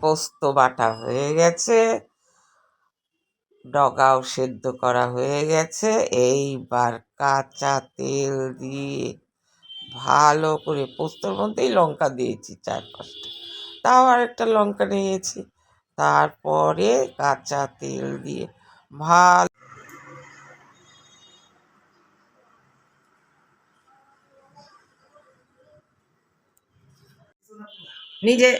পোস্ত বাটা হয়ে গেছে। ডগাও সেদ্ধ করা হয়ে গেছে। এইবার কাঁচা তেল দিয়ে ভালো করে পোস্তর মধ্যেই লঙ্কা দিয়েছি চার পাঁচটা তাও আর একটা লঙ্কা নিয়েছি। তারপরে কাঁচা তেল দিয়ে ভালো নিজে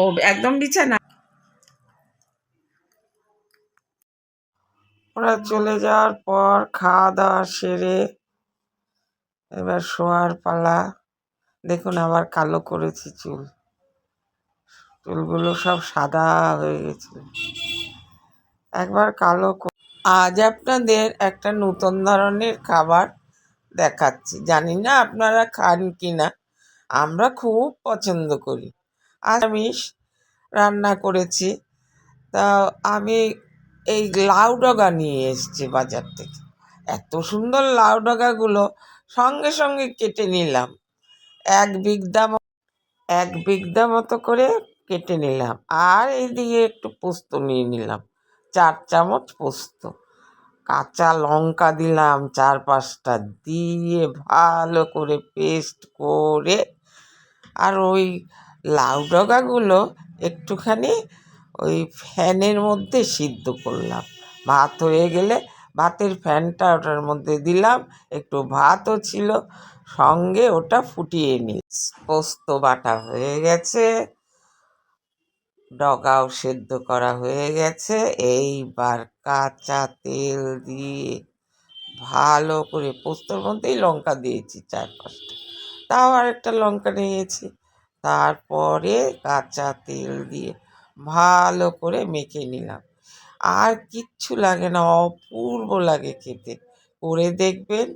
ও একদম বিছানা। ওরা চলে যাওয়ার পর খাওয়া দাওয়া সেরে এবার শোয়ার পালা। দেখুন আবার কালো করেছি চুল। চুলগুলো সব সাদা হয়ে গেছিল একবার কালো আজ আপনাদের একটা নতুন ধরনের খাবার দেখাচ্ছি। জানি না আপনারা খান কি না আমরা খুব পছন্দ করি। আমিষ রান্না করেছি। তা আমি এই লাউ ডগা নিয়ে এসেছি বাজার থেকে। এত সুন্দর লাউ ডগাগুলো সঙ্গে সঙ্গে কেটে নিলাম। এক বিঘদা ম- এক বিঘদা মতো করে কেটে নিলাম। আর এইদিকে একটু পোস্ত নিয়ে নিলাম। চার চামচ পোস্ত। কাঁচা লঙ্কা দিলাম চার পাঁচটা দিয়ে ভালো করে পেস্ট করে, আর ওই লাউ ডগাগুলো একটুখানি ওই ফ্যানের মধ্যে সিদ্ধ করলাম। ভাত হয়ে গেলে ভাতের ফ্যানটা ওটার মধ্যে দিলাম, একটু ভাতও ছিল, সঙ্গে ওটা ফুটিয়ে নিই পোস্ত বাটা হয়ে গেছে, ডগাও সেদ্ধ করা হয়ে গেছে। এইবার কাঁচা তেল দিয়ে ভালো করে পোস্তর মধ্যেই লঙ্কা দিয়েছি চার পাঁচটা তাও আর একটা লঙ্কা নিয়েছি। তারপরে কাঁচা তেল দিয়ে ভালো করে মেখে নিলাম। আর কিচ্ছু লাগে না, অপূর্ব লাগে খেতে। করে দেখবেন।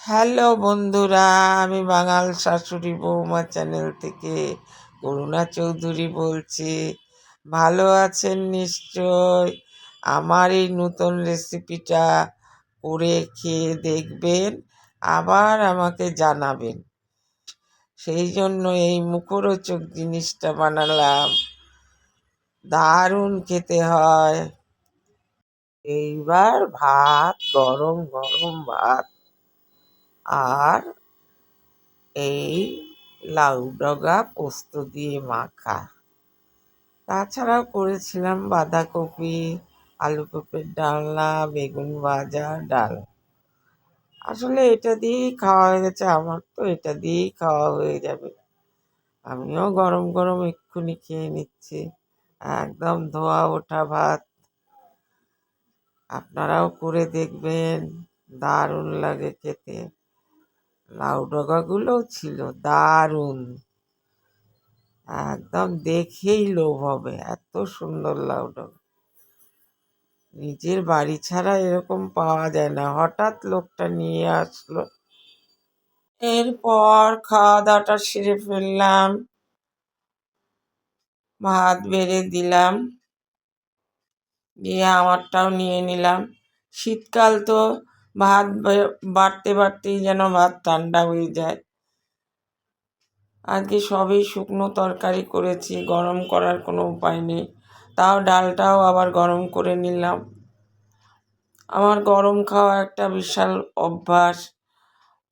হ্যালো বন্ধুরা, আমি বাঙাল শাশুড়ি বৌমা চ্যানেল থেকে করুণা চৌধুরী বলছি। ভালো আছেন নিশ্চয়? আমার এই নতুন রেসিপিটা করে খেয়ে দেখবেন, আবার আমাকে জানাবেন। সেই জন্য এই মুখরোচক জিনিসটা বানালাম। দারুণ খেতে হয়। এইবার ভাত, গরম গরম ভাত আর এই লাউ ডগা পোস্ত দিয়ে মাখা। তাছাড়াও করেছিলাম বাঁধাকপি আলু পেঁপের ডালনা, বেগুন ভাজা, ডাল। আসলে এটা দিয়েই খাওয়া হয়ে গেছে, আমার তো এটা দিয়েই খাওয়া হয়ে যাবে। আমিও গরম গরম এক্ষুনি খেয়ে নিচ্ছি। একদম ধোয়া, ওঠা, ভাত। আপনারাও করে দেখবেন, দারুণ লাগে খেতে। লাউ ডগাগুলোও ছিল দারুণ। একদম দেখেই লোভ হবে, এত সুন্দর লাউ ডগা। নিজের বাড়ি ছাড়া এরকম পাওয়া যায় না। হঠাৎ লোকটা নিয়ে আসলো। এরপর খাওয়া দাওয়াটা সেরে ফেললাম। ভাত বেড়ে দিলাম। দিয়ে আমারটাও নিয়ে নিলাম। শীতকাল তো ভাত বাড়তে বাড়তেই যেন ভাত ঠান্ডা হয়ে যায়। আজকে সবই শুকনো তরকারি করেছি, গরম করার কোনো উপায় নেই। তাও ডালটাও আবার গরম করে নিলাম। আমার গরম খাওয়া একটা বিশাল অভ্যাস।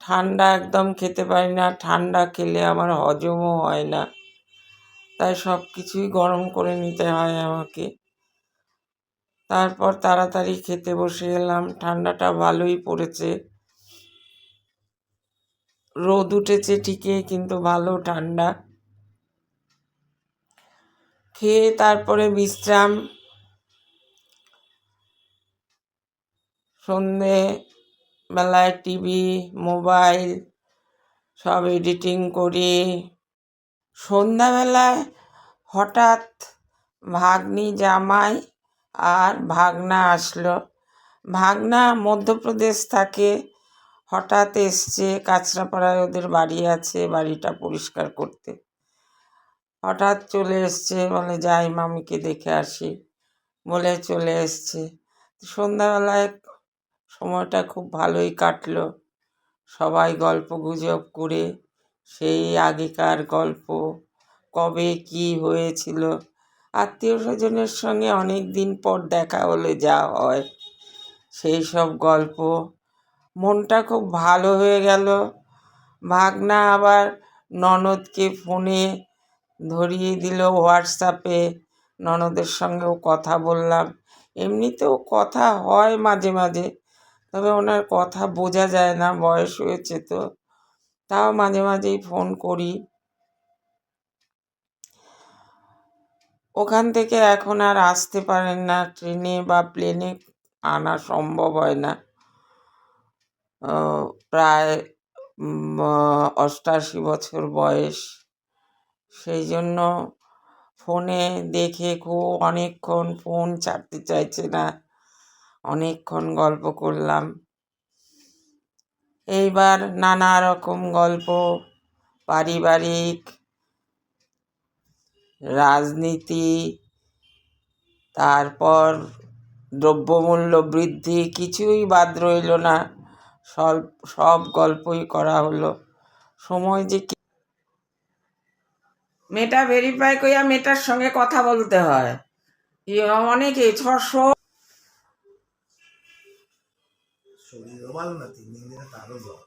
ঠান্ডা একদম খেতে পারি না, ঠান্ডা খেলে আমার হজমও হয় না। তাই সব কিছুই গরম করে নিতে হয় আমাকে। তারপর তাড়াতাড়ি খেতে বসে এলাম, ঠান্ডাটা ভালোই পড়েছে। রোদ উঠেছে ঠিকই, কিন্তু ভালো ঠান্ডা। খেয়ে তারপরে বিশ্রাম। সন্ধে বেলায় টিভি, মোবাইল সব এডিটিং করি। সন্ধ্যাবেলায় হঠাৎ ভাগ্নি, জামাই আর ভাগনা আসলো। ভাগনা মধ্যপ্রদেশ থাকে। হঠাৎ এসছে, কাঁচরাপাড়ায় ওদের বাড়ি আছে, বাড়িটা পরিষ্কার করতে। হঠাৎ চলে এসছে বলে, যাই মামিকে দেখে আসি, বলে চলে এসছে। সন্ধ্যাবেলায় সময়টা খুব ভালোই কাটলো। সবাই গল্প গুজব করে, সেই আগেকার গল্প, কবে কি হয়েছিল, আত্মীয় স্বজনের সঙ্গে অনেক দিন পর দেখা হলে, যা হয়। সেই সব গল্প, মনটা খুব ভালো হয়ে গেল। ভাগনা আবার ননদকে ফোনে ধরিয়ে দিল হোয়াটসঅ্যাপে। ননদের সঙ্গেও কথা বললাম। এমনিতেও কথা হয় মাঝে মাঝে, তবে ওনার কথা বোঝা যায় না, বয়স হয়েছে তো। তাও মাঝে মাঝেই ফোন করি। ওখান থেকে এখন আর আসতে পারেন না, ট্রেনে বা প্লেনে আনা সম্ভব হয় না। প্রায় অষ্টাশি বছর বয়স। সেই জন্য ফোনে দেখে খুব অনেকক্ষণ ফোন ছাড়তে চাইছে না। অনেকক্ষণ গল্প করলাম। এইবার নানা রকম গল্প, পারিবারিক, রাজনীতি, তারপর দ্রব্যমূল্য বৃদ্ধি, কিছুই বাদ রইল না। সব সব গল্পই করা হলো। সময় যে মেয়েটা ভেরিফাই করিয়া মেয়েটার সঙ্গে কথা বলতে হয়। কি অনেকে ছশো শরীরও ভালো না তিন দিন দিনে তারও জ্বর।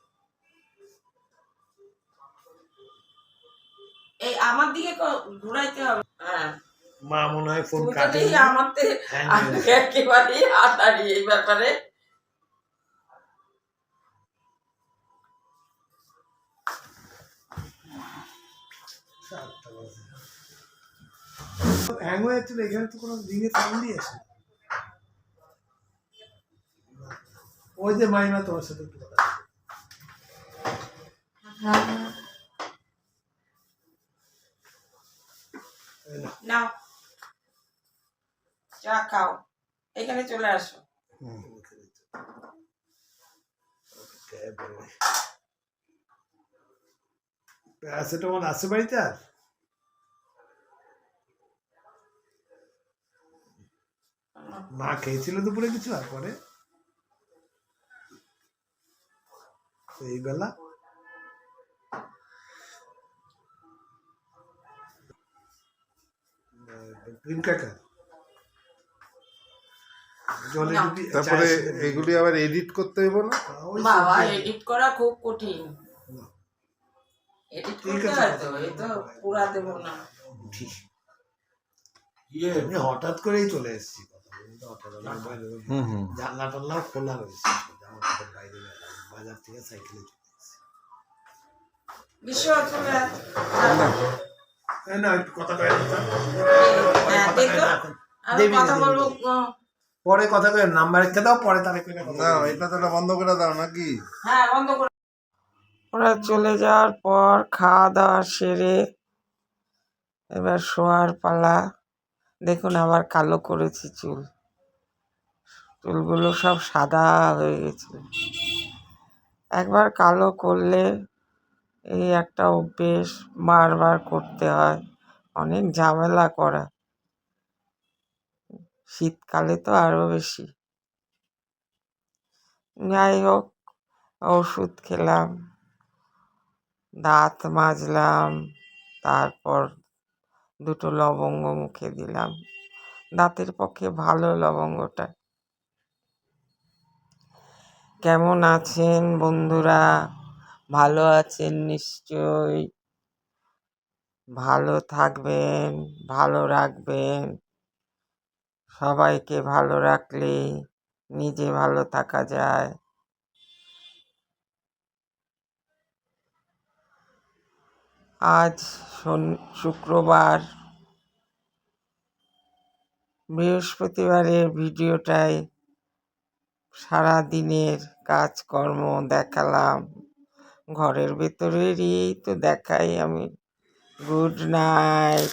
এই আমার দিকে ঘুরাইতে হবে। হ্যাঁ। মা মনে হয় ফোন কাটে হ্যাঁ, একেবারেই হাতারি এই ব্যাপারে। হ্যাং হয়ে এখানে তো কোনো রিঙে ওই যে মাইমা তোমার সাথে একটু কথা নাও। চা খাও। এখানে চলে আসো। প্যারাসিটামল আছে বাড়িতে আর? মা খেয়েছিল দুপুরে কিছু আর পরে তো এই বেলা। ক্রিম ক্র্যাকার তারপরে এগুলি আবার এডিট করতে হবে না? বাবা এডিট করা খুব কঠিন। এডিট করতে হয় তো এই তো পুরা। দেবো না। ইয়ে হঠাৎ করেই চলে এসেছি। জানলা খোলা রয়েছে বাইরে বাজার থেকে সাইকেলে। হ্যাঁ, পরে কথা কয়ে নাম্বার রেখে দাও পরে তার না এটা তো বন্ধ করে দাও। নাকি হ্যাঁ বন্ধ করে ওরা চলে যাওয়ার পর খাওয়া দাওয়া সেরে এবার শোয়ার পালা। দেখুন আবার কালো করেছি চুল। চুলগুলো সব সাদা হয়ে গেছে। একবার কালো করলে এই একটা অভ্যেস বারবার করতে হয়, অনেক ঝামেলা করা। শীতকালে তো আরও বেশি। যাই হোক, ওষুধ খেলাম, দাঁত মাজলাম, তারপর দুটো লবঙ্গ মুখে দিলাম। দাঁতের পক্ষে ভালো লবঙ্গটা। কেমন আছেন বন্ধুরা? ভালো আছেন নিশ্চয়ই। ভালো থাকবেন, ভালো রাখবেন। সবাইকে ভালো রাখলে নিজে ভালো থাকা যায়। আজ শুক্রবার। বৃহস্পতিবারের ভিডিওটায় সারা দিনের কাজকর্ম দেখালাম। ঘরের ভেতরেরই তো দেখাই আমি। Good night.